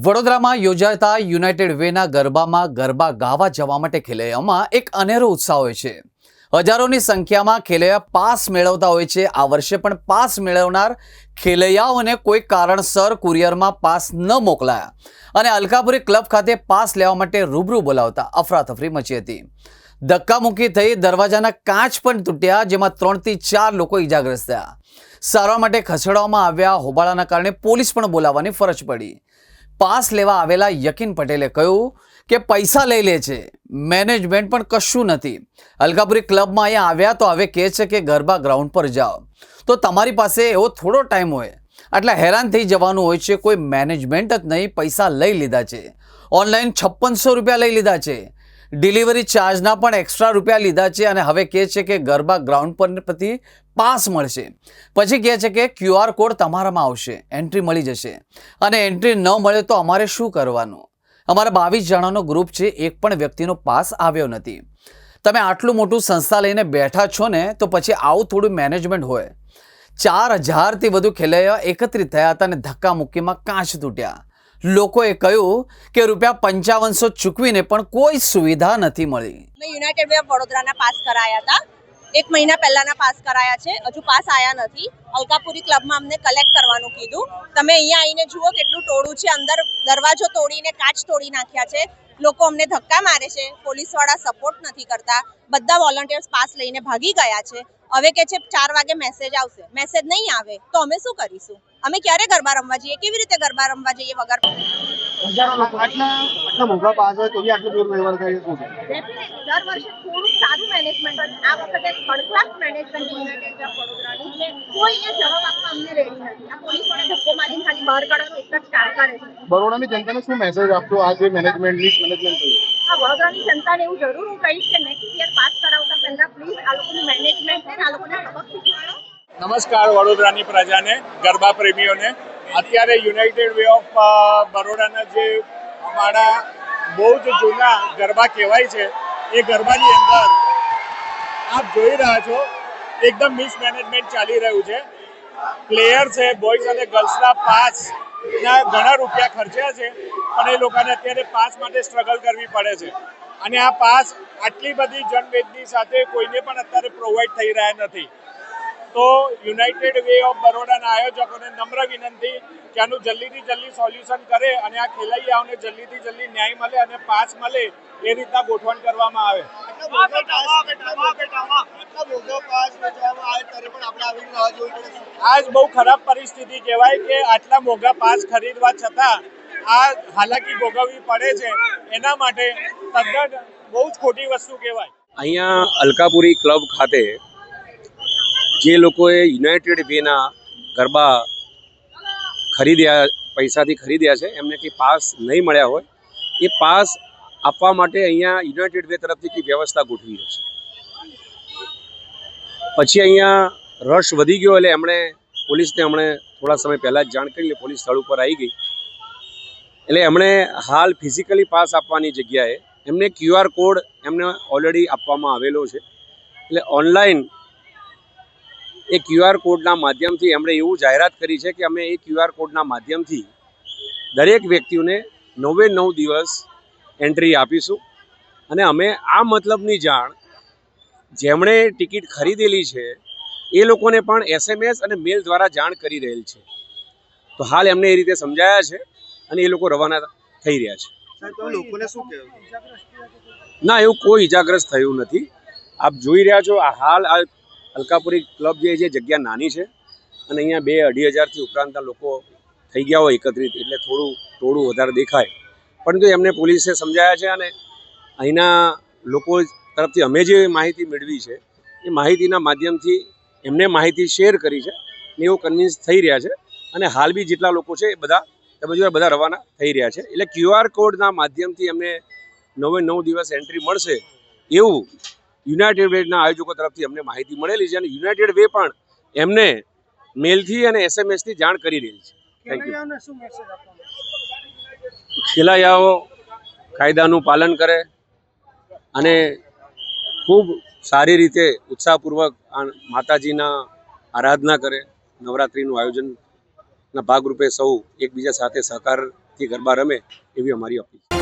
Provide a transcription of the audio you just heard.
વડોદરામાં યોજાતા યુનાઇટેડ વેના ગરબામાં ગરબા ગાવા જવા માટે ખેલૈયામાં એક અનેરો ઉત્સાહ હોય છે. હજારોની સંખ્યામાં ખેલૈયા પાસ મેળવતા હોય છે. આ વર્ષે પણ પાસ મેળવનાર ખેલૈયાઓને કોઈ કારણસર કુરિયરમાં પાસ ન મોકલાયા અને અલકાપુરી ક્લબ ખાતે પાસ લેવા માટે રૂબરૂ બોલાવતા અફરાતફરી મચી હતી. ધક્કામુક્કી થઈ દરવાજાના કાચ પણ તૂટ્યા, જેમાં ત્રણથી ચાર લોકો ઈજાગ્રસ્ત થયા. સારવાર માટે ખસેડવામાં આવ્યા હોબાળાના કારણે પોલીસ પણ બોલાવવાની ફરજ પડી. પાસ લેવા આવેલા યકીન પટેલે કહ્યું કે પૈસા લઈ લે છે. મેનેજમેન્ટ પણ કશું નથી. અલકાપુરી ક્લબમાં અહીંયા આવ્યા તો હવે કહે છે કે ગરબા ગ્રાઉન્ડ પર જાઓ. તો તમારી પાસે એવો થોડો ટાઈમ હોય. આટલા હેરાન થઈ જવાનું હોય છે. કોઈ મેનેજમેન્ટ જ નહીં. પૈસા લઈ લીધા છે. ઓનલાઈન છપ્પનસો રૂપિયા લઈ લીધા છે. ડિલિવરી ચાર્જના પણ એક્સ્ટ્રા રૂપિયા લીધા છે અને હવે કહે છે કે ગરબા ગ્રાઉન્ડ પર પ્રતિ પાસ મળશે. પછી કહે છે કે ક્યુઆર કોડ તમારામાં આવશે. એન્ટ્રી મળી જશે. અને એન્ટ્રી ન મળે તો અમારે શું કરવાનું? અમારા બાવીસ જણાનો ગ્રુપ છે, એક પણ વ્યક્તિનો પાસ આવ્યો નથી. તમે આટલું મોટું સંસ્થા લઈને બેઠા છો ને, તો પછી આવું થોડું મેનેજમેન્ટ હોય. ચાર હજારથી વધુ ખેલૈયા એકત્રિત થયા હતા અને ધક્કા મુક્કીમાં કાચ તૂટ્યા. લોકોએ કહ્યું કે રૂપિયા પંચાવનસો ચૂકવીને પણ કોઈ સુવિધા નથી મળી. મેં યુનાઇટેડ વે ઓફ વડોદરાના પાસ કરાયા હતા. એક મહિના પહેલાના પાસ કરાયા છે. હજુ પાસ આયા નથી. અલકાપુરી ક્લબમાં અમને કલેક્ટ કરવાનું કીધું. તમે અહીંયા આવીને જુઓ કેટલું ટોળું છે. અંદર દરવાજો તોડીને કાચ તોડી નાખ્યા છે. લોકો અમને ધક્કા મારે છે. પોલીસવાળા સપોર્ટ નથી કરતા. બધા વોલન્ટિયર્સ પાસ લઈને ભાગી ગયા છે. હવે કે છે ચાર વાગે મેસેજ આવશે. મેસેજ નહીં આવે તો અમે શું કરીશું? અમે ક્યારે ગરબા રમવા જઈએ? કેવી રીતે ગરબા રમવા જઈએ વગર? દૂર વર્ષે સારું મેનેજમેન્ટ આ વખતે થર્ડ ક્લાસ મેનેજમેન્ટ કોઈ એ જવાબ આપવા અમને રેડી નથી. આ પોલીસવાળા ધક્કો મારીને ખાલી બહાર કાઢવાનો એક જ કાર કરે છે. બરોડાની જનતાને શું મેસેજ આપશો? આ જે મેનેજમેન્ટ મિસમેનેજમેન્ટ થયું. આ વડોદરાની જનતાને એવું જરૂર હું કહીશ કે નેક્સ્ટ યર પાસ કરાવતા પહેલા પ્લીઝ આ લોકોનું મેનેજમેન્ટ છે આ લોકોને સબક શીખવાડો. નમસ્કાર વડોદરાની પ્રજાને ગરબા પ્રેમીઓને. અત્યારે યુનાઇટેડ વે ઓફ બરોડાના જે અમારા બહુ જ જૂના ગરબા કહેવાય છે એ ગરબાની અંદર આપ જોઈ રહ્યા છો એકદમ મિસમેનેજમેન્ટ ચાલી રહ્યું છે. પ્લેયર છે, બોયઝ અને ગર્લ્સના પાસ ના ઘણા રૂપિયા ખર્ચ્યા છે, પણ એ લોકોને અત્યારે પાસ માટે સ્ટ્રગલ કરવી પડે છે. અને આ પાસ આટલી બધી જનવેદની સાથે કોઈને પણ અત્યારે પ્રોવાઈડ થઈ રહ્યા નથી. તો યુનાઇટેડ વે ઓફ બરોડાના આયોજકોને નમ્ર વિનંતી કે આનું જલ્દીથી જલ્દી સોલ્યુશન કરે અને આ ખેલૈયાઓને જલ્દીથી જલ્દી ન્યાય મળે અને પાસ મળે એ રીતના ગોઠવણ કરવામાં આવે. આજ બહુ ખરાબ પરિસ્થિતિ કહેવાય કે આટલા મોંઘા પાસ ખરીદવા છતાં આ હાલાકી ભોગવવી પડે છે. એના માટે તદ્દન બહુ જ ખોટી વસ્તુ કહેવાય. અહીંયા અલકાપુરી ક્લબ ખાતે જે લોકોએ યુનાઇટેડ વેના ગરબા ખરીદ્યા પૈસાથી ખરીદ્યા છે એમને કંઈ પાસ નહીં મળ્યા હોય એ પાસ આપવા માટે અહીંયા યુનાઇટેડ વે તરફથી કંઈ વ્યવસ્થા ગોઠવી છે. પછી અહીંયા રશ વધી ગયો એટલે એમણે પોલીસને હમણે થોડા સમય પહેલાં જ જાણ કરી લે, પોલીસ સ્થળ ઉપર આવી ગઈ. એટલે એમણે હાલ ફિઝિકલી પાસ આપવાની જગ્યાએ એમને ક્યુઆર કોડ એમને ઓલરેડી આપવામાં આવેલો છે. એટલે ઓનલાઈન એ ક્યુઆર કોડના માધ્યમથી એમણે એવું જાહેરાત કરી છે કે અમે એ ક્યુઆર કોડના માધ્યમથી દરેક વ્યક્તિઓને નવે નવ દિવસ એન્ટ્રી આપીશું. અને અમે આ મતલબની જાણ જેમણે ટિકિટ ખરીદેલી છે એ લોકોને પણ એસએમએસ અને મેલ દ્વારા જાણ કરી રહેલ છે. તો હાલ એમને એ રીતે સમજાયા છે અને એ લોકો રવાના થઈ રહ્યા છે. સાહેબ શું કહેવું? ના એવું કોઈ ઇજાગ્રસ્ત થયું નથી. આપ જોઈ રહ્યા છો આ હાલ આ અલકાપુરી ક્લબ જે છે જગ્યા નાની છે અને અહીંયા બે અઢી હજારથી ઉપરાંતના લોકો થઈ ગયા હોય એકત્રિત એટલે થોડું થોડું વધારે દેખાય. પરંતુ એમને પોલીસે સમજાયા છે અને અહીંના લોકો તરફથી અમે જે માહિતી મેળવી છે એ માહિતીના માધ્યમથી એમને માહિતી શેર કરી છે ને એવું કન્વિન્સ થઈ રહ્યા છે. અને હાલ બી જેટલા લોકો છે એ બધા તમે જો બધા રવાના થઈ રહ્યા છે. એટલે ક્યુઆર કોડના માધ્યમથી એમને નવે નવ દિવસ એન્ટ્રી મળશે એવું યુનાઇટેડ વેના આયોજકો તરફથી અમને માહિતી મળેલી છે. અને યુનાઇટેડ વે પણ એમને મેલથી અને એસએમએસથી જાણ કરી રહી છે. થેન્ક યુ ખેલૈયાઓ કાયદાનું પાલન કરે અને ખૂબ સારી રીતે ઉત્સાહપૂર્વક માતાજીના આરાધના કરે, નવરાત્રિનું આયોજનના ભાગરૂપે સૌ એકબીજા સાથે સહકારથી ગરબા રમે એવી અમારી અપીલ